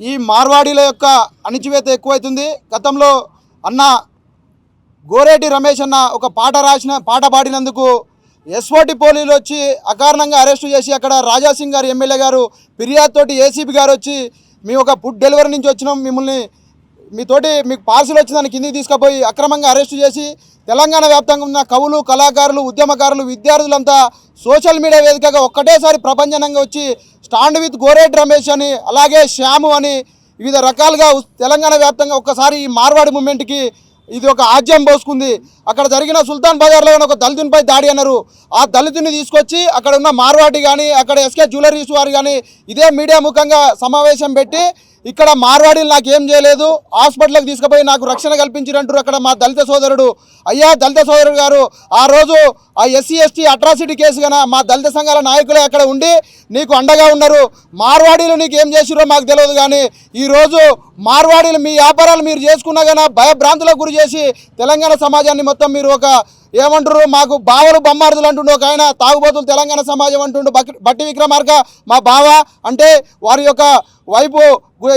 ఈ మార్వాడీల యొక్క అణిచివేత ఎక్కువైతుంది. గతంలో అన్న గోరేటి రమేష్ అన్న ఒక పాట రాసిన పాట పాడినందుకు ఎస్ఓటి పోలీసులు వచ్చి అకారణంగా అరెస్టు చేసి అక్కడ రాజాసింగ్ గారు ఎమ్మెల్యే గారు ఫిర్యాదుతోటి ఏసీబీ గారు వచ్చి మేము ఒక ఫుడ్ డెలివరీ నుంచి వచ్చినాం. మిమ్మల్ని మీతోటి మీకు పార్సిల్ వచ్చిందని కిందికి తీసుకుపోయి అక్రమంగా అరెస్టు చేసి తెలంగాణ వ్యాప్తంగా ఉన్న కవులు కళాకారులు ఉద్యమకారులు విద్యార్థులంతా సోషల్ మీడియా వేదికగా ఒక్కటేసారి ప్రపంచనంగా వచ్చి స్టాండ్ విత్ గోరేట్ రమేష్ అని అలాగే శ్యాము అని వివిధ రకాలుగా తెలంగాణ వ్యాప్తంగా ఒక్కసారి ఈ మార్వాడి మూమెంట్కి ఇది ఒక ఆజ్యం పోసుకుంది. అక్కడ జరిగిన సుల్తాన్ బజార్లో ఒక దళితునిపై దాడి అన్నారు. ఆ దళితుని తీసుకొచ్చి అక్కడ ఉన్న మార్వాడి కానీ అక్కడ ఎస్కే జ్యువెలరీస్ వారు కానీ ఇదే మీడియా ముఖంగా సమావేశం పెట్టి ఇక్కడ మార్వాడీలు నాకు ఏం చేయలేదు. హాస్పిటల్కి తీసుకుపోయి నాకు రక్షణ కల్పించినట్టు అక్కడ మా దళిత సోదరుడు. అయ్యా దళిత సోదరుడు గారు ఆ రోజు ఆ ఎస్సీ ఎస్టీ అట్రాసిటీ కేసు కన మా దళిత సంఘాల నాయకులే అక్కడ ఉండి నీకు అండగా ఉన్నారు. మార్వాడీలు నీకు ఏం చేసిరో మాకు తెలియదు కానీ ఈరోజు మార్వాడీలు మీ వ్యాపారాలు మీరు చేసుకున్నా కానీ భయభ్రాంతులకు గురి చేసి తెలంగాణ సమాజాన్ని మొత్తం మీరు ఒక ఏమంటారు మాకు బావలు బొమ్మార్దులు అంటుండు ఒక ఆయన. తాగుబోతులు తెలంగాణ సమాజం అంటుండు. బట్టి విక్రమార్క మా బావ. అంటే వారి యొక్క వైపు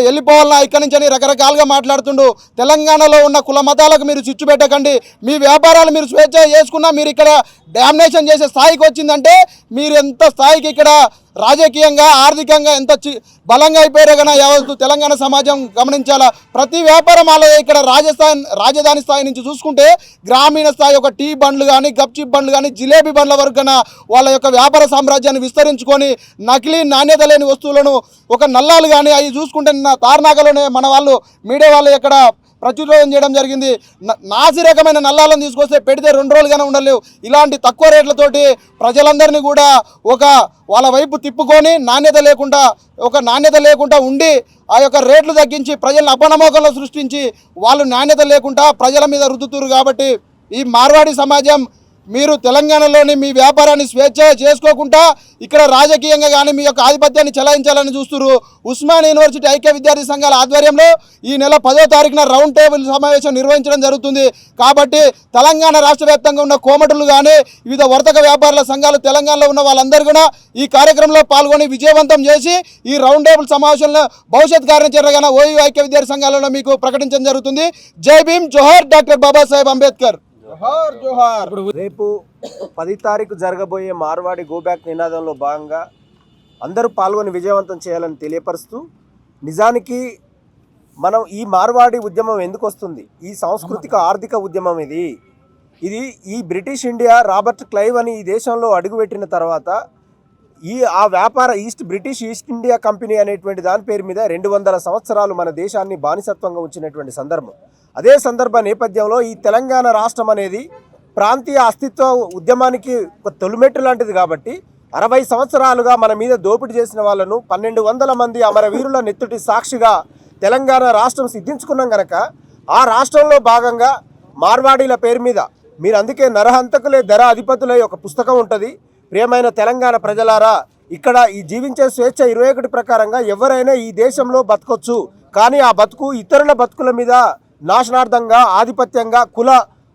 వెళ్ళిపోవాలన్నా ఇక్కడి నుంచి అని రకరకాలుగా మాట్లాడుతుండు. తెలంగాణలో ఉన్న కుల మతాలకు మీరు చిచ్చు పెట్టకండి. మీ వ్యాపారాలు మీరు స్వేచ్ఛ చేసుకున్నా మీరు ఇక్కడ డామినేషన్ చేసే స్థాయికి వచ్చిందంటే మీరు ఎంత స్థాయికి ఇక్కడ రాజకీయంగా ఆర్థికంగా ఎంత చి బలంగా అయిపోయారో కానీ యావత్తు తెలంగాణ సమాజం గమనించాలా? ప్రతి వ్యాపారం అలా ఇక్కడ రాజస్థాన్ రాజధాని స్థాయి నుంచి చూసుకుంటే గ్రామీణ స్థాయి ఒక టీ బండ్లు కానీ గప్చిప్ బండ్లు కానీ జిలేబీ బండ్ల వరకు కన్నా వాళ్ళ యొక్క వ్యాపార సామ్రాజ్యాన్ని విస్తరించుకొని నకిలీ నాణ్యత లేని వస్తువులను ఒక నల్లాలు కానీ అవి చూసుకుంటే నిన్న తార్నాకలోనే మన వాళ్ళు మీడియా వాళ్ళు ఇక్కడ ప్రచురం చేయడం జరిగింది. నాసిరకమైన నాసి రకమైన నల్లాలను తీసుకొస్తే పెడితే రెండు రోజులుగానే ఉండలేవు. ఇలాంటి తక్కువ రేట్లతోటి ప్రజలందరినీ కూడా ఒక వాళ్ళ వైపు తిప్పుకొని నాణ్యత లేకుండా ఒక నాణ్యత లేకుండా ఉండి ఆ యొక్క రేట్లు తగ్గించి ప్రజలను అపనమోకంలో సృష్టించి వాళ్ళు నాణ్యత లేకుండా ప్రజల మీద రుద్దుతురు కాబట్టి ఈ మార్వాడి సమాజం మీరు తెలంగాణలోని మీ వ్యాపారాన్ని స్వేచ్ఛ చేసుకోకుండా ఇక్కడ రాజకీయంగా కానీ మీ యొక్క ఆధిపత్యాన్ని చెలాయించాలని చూస్తున్నారు. ఉస్మాన్ యూనివర్సిటీ ఐక్య విద్యార్థి సంఘాల ఆధ్వర్యంలో ఈ నెల పదో తారీఖున రౌండ్ టేబుల్ సమావేశం నిర్వహించడం జరుగుతుంది. కాబట్టి తెలంగాణ రాష్ట్ర వ్యాప్తంగా ఉన్న కోమటులు కానీ వివిధ వర్తక వ్యాపారుల సంఘాలు తెలంగాణలో ఉన్న వాళ్ళందరూ కూడా ఈ కార్యక్రమంలో పాల్గొని విజయవంతం చేసి ఈ రౌండ్ టేబుల్ సమావేశంలో భవిష్యత్ కార్యాచరణగా ఓయూ ఐక్య విద్యార్థి సంఘాలలో మీకు ప్రకటించడం జరుగుతుంది. జై భీమ్ జోహర్ డాక్టర్ బాబాసాహెబ్ అంబేద్కర్. జోహార్ జోహార్. రేపు పది తారీఖు జరగబోయే మార్వాడి గో బ్యాక్ నినాదంలో భాగంగా అందరూ పాల్గొని విజయవంతం చేయాలని తెలియపరుస్తూ నిజానికి మనం ఈ మార్వాడి ఉద్యమం ఎందుకు వస్తుంది? ఈ సాంస్కృతిక ఆర్థిక ఉద్యమం ఇది. ఇది ఈ బ్రిటిష్ ఇండియా రాబర్ట్ క్లైవ్ అని ఈ దేశంలో అడుగుపెట్టిన తర్వాత ఈ ఆ వ్యాపార east British East India company అనేటువంటి దాని పేరు మీద రెండు వందల సంవత్సరాలు మన దేశాన్ని బానిసత్వంగా ఉంచినటువంటి సందర్భం. అదే సందర్భ నేపథ్యంలో ఈ తెలంగాణ రాష్ట్రం అనేది ప్రాంతీయ అస్తిత్వ ఉద్యమానికి ఒక తొలిమెట్టు లాంటిది కాబట్టి అరవై సంవత్సరాలుగా మన మీద దోపిడీ చేసిన వాళ్ళను పన్నెండు వందల మంది అమరవీరుల నెత్తుటి సాక్షిగా తెలంగాణ రాష్ట్రం సిద్ధించుకున్నాం గనక ఆ రాష్ట్రంలో భాగంగా మార్వాడీల పేరు మీద మీరు అందుకే నరహంతకులే ధర అధిపతులై ఒక పుస్తకం ఉంటుంది. ప్రియమైన తెలంగాణ ప్రజలారా ఇక్కడ ఈ జీవించే స్వేచ్ఛ ఇరవై ఒకటి ప్రకారంగా ఎవరైనా ఈ దేశంలో బతకొచ్చు. కానీ ఆ బతుకు ఇతరుల బతుకుల మీద నాశనార్థంగా ఆధిపత్యంగా కుల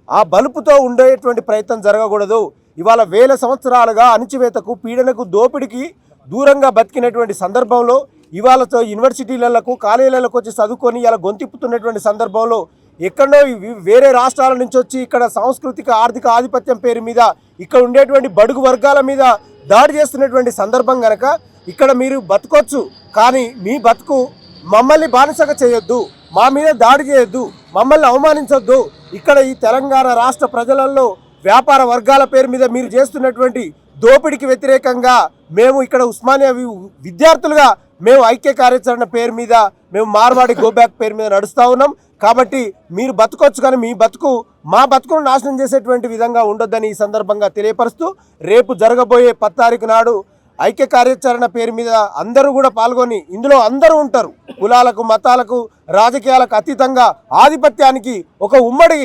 ఆ బలుపుతో ఉండేటువంటి ప్రయత్నం జరగకూడదు. ఇవాళ వేల సంవత్సరాలుగా అణిచివేతకు పీడనకు దోపిడికి దూరంగా బతికినటువంటి సందర్భంలో ఇవాళతో యూనివర్సిటీలకు కాలేజీలకు వచ్చి చదువుకొని ఇలా గొంతిప్పుతున్నటువంటి సందర్భంలో ఎక్కడో వేరే రాష్ట్రాల నుంచి వచ్చి ఇక్కడ సాంస్కృతిక ఆర్థిక ఆధిపత్యం పేరు మీద ఇక్కడ ఉండేటువంటి బడుగు వర్గాల మీద దాడి చేస్తున్నటువంటి సందర్భం కనుక ఇక్కడ మీరు బతకొచ్చు. కానీ మీ బతుకు మమ్మల్ని బానిసగా చేయొద్దు. మా మీద దాడి చేయొద్దు. మమ్మల్ని అవమానించొద్దు. ఇక్కడ ఈ తెలంగాణ రాష్ట్ర ప్రజలలో వ్యాపార వర్గాల పేరు మీద మీరు చేస్తున్నటువంటి దోపిడీకి వ్యతిరేకంగా మేము ఇక్కడ ఉస్మానియా వి- విద్యార్థులుగా మేము ఐక్య కార్యాచరణ పేరు మీద మేము మార్వాడి గోబ్యాక్ పేరు మీద నడుస్తూ ఉన్నాం. కాబట్టి మీరు బతకొచ్చు కానీ మీ బతుకు మా బతుకును నాశనం చేసేటువంటి విధంగా ఉండొద్దని ఈ సందర్భంగా తెలియపరుస్తూ రేపు జరగబోయే పత్తారీఖు నాడు ఐక్య కార్యాచరణ పేరు మీద అందరూ కూడా పాల్గొని ఇందులో అందరూ ఉంటారు. కులాలకు మతాలకు రాజకీయాలకు అతీతంగా ఆధిపత్యానికి ఒక ఉమ్మడి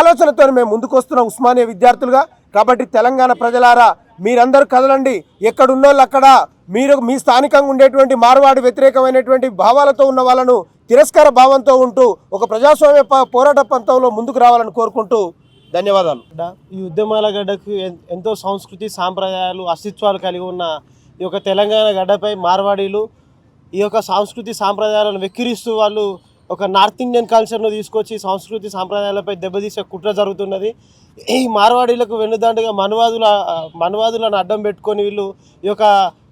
ఆలోచనతో మేము ముందుకు వస్తున్న ఉస్మానియా విద్యార్థులుగా. కాబట్టి తెలంగాణ ప్రజలారా మీరందరూ కదలండి. ఎక్కడున్నోళ్ళు అక్కడ మీరు మీ స్థానికంగా ఉండేటువంటి మార్వాడి వ్యతిరేకమైనటువంటి భావాలతో ఉన్న వాళ్ళను తిరస్కార భావంతో ఉంటూ ఒక ప్రజాస్వామ్య ప- పోరాట పంతంలో ముందుకు రావాలని కోరుకుంటూ ధన్యవాదాలు. ఈ ఉద్యమాల గడ్డకు ఎన్- ఎంతో సంస్కృతి సాంప్రదాయాలు అస్తిత్వాలు కలిగి ఉన్న ఈ యొక్క తెలంగాణ గడ్డపై మార్వాడీలు ఈ యొక్క సంస్కృతి సాంప్రదాయాలను వెక్కిరిస్తూ వాళ్ళు ఒక నార్త్ ఇండియన్ కల్చర్ను తీసుకొచ్చి సంస్కృతి సాంప్రదాయాలపై దెబ్బతీసే కుట్ర జరుగుతున్నది. ఈ మార్వాడీలకు వెన్నుదాండగా మనువాదుల మనువాదులను అడ్డం పెట్టుకొని వీళ్ళు ఈ యొక్క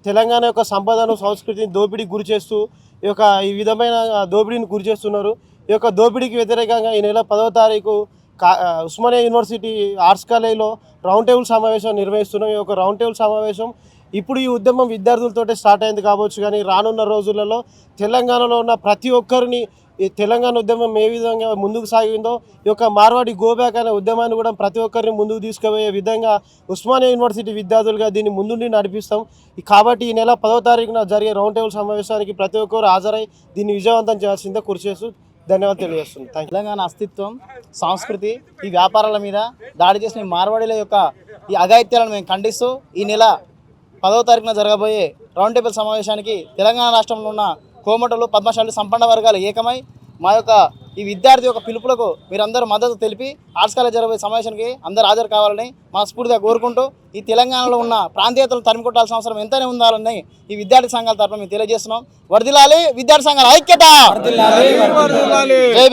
తెలంగాణ యొక్క సంపదను సంస్కృతిని దోపిడీకి గురి చేస్తూ ఈ యొక్క ఈ విధమైన దోపిడీని గురి చేస్తున్నారు. ఈ యొక్క దోపిడీకి వ్యతిరేకంగా ఈ నెల పదవ తారీఖు కా ఉస్మానియా యూనివర్సిటీ ఆర్ట్స్ కాలేజీలో రౌండ్ టేబుల్ సమావేశం నిర్వహిస్తున్నాం ఈ యొక్క రౌండ్ టేబుల్ సమావేశం ఇప్పుడు ఈ ఉద్యమం విద్యార్థులతోటే స్టార్ట్ అయింది కావచ్చు కానీ రానున్న రోజులలో తెలంగాణలో ఉన్న ప్రతి ఒక్కరిని ఈ తెలంగాణ ఉద్యమం ఏ విధంగా ముందుకు సాగిందో ఈ యొక్క మార్వాడి గోబ్యాక్ అనే ఉద్యమాన్ని కూడా ప్రతి ఒక్కరిని ముందుకు తీసుకుపోయే విధంగా ఉస్మానియా యూనివర్సిటీ విద్యార్థులుగా దీన్ని ముందుండి నడిపిస్తాం. కాబట్టి ఈ నెల పదో తారీఖున జరిగే రౌండ్ టేబుల్ సమావేశానికి ప్రతి ఒక్కరు హాజరై దీన్ని విజయవంతం చేయాల్సిందే కృషి చేస్తూ ధన్యవాదాలు తెలియజేస్తుంది తెలంగాణ అస్తిత్వం సంస్కృతి ఈ వ్యాపారాల మీద దాడి చేసిన మార్వాడీల యొక్క ఈ అఘాయిత్యాలను మేము ఖండిస్తూ ఈ నెల పదవ తారీఖున జరగబోయే రౌండ్ టేబుల్ సమావేశానికి తెలంగాణ రాష్ట్రంలో ఉన్న కోమటలు పద్మశాలి సంపన్న వర్గాలు ఏకమై మా యొక్క ఈ విద్యార్థి యొక్క పిలుపులకు మీరందరూ మద్దతు తెలిపి ఆర్ట్స్ కాలేజ్ జరగబోయే సమావేశానికి అందరూ హాజరు కావాలని మనస్ఫూర్తిగా కోరుకుంటూ ఈ తెలంగాణలో ఉన్న ప్రాంతీయతలు తరిమి కొట్టాల్సిన అవసరం ఎంతనే ఉండాలని ఈ విద్యార్థి సంఘాల తరఫున మేము తెలియజేస్తున్నాం. వర్దిలాలి విద్యార్థి సంఘాల ఐక్యత!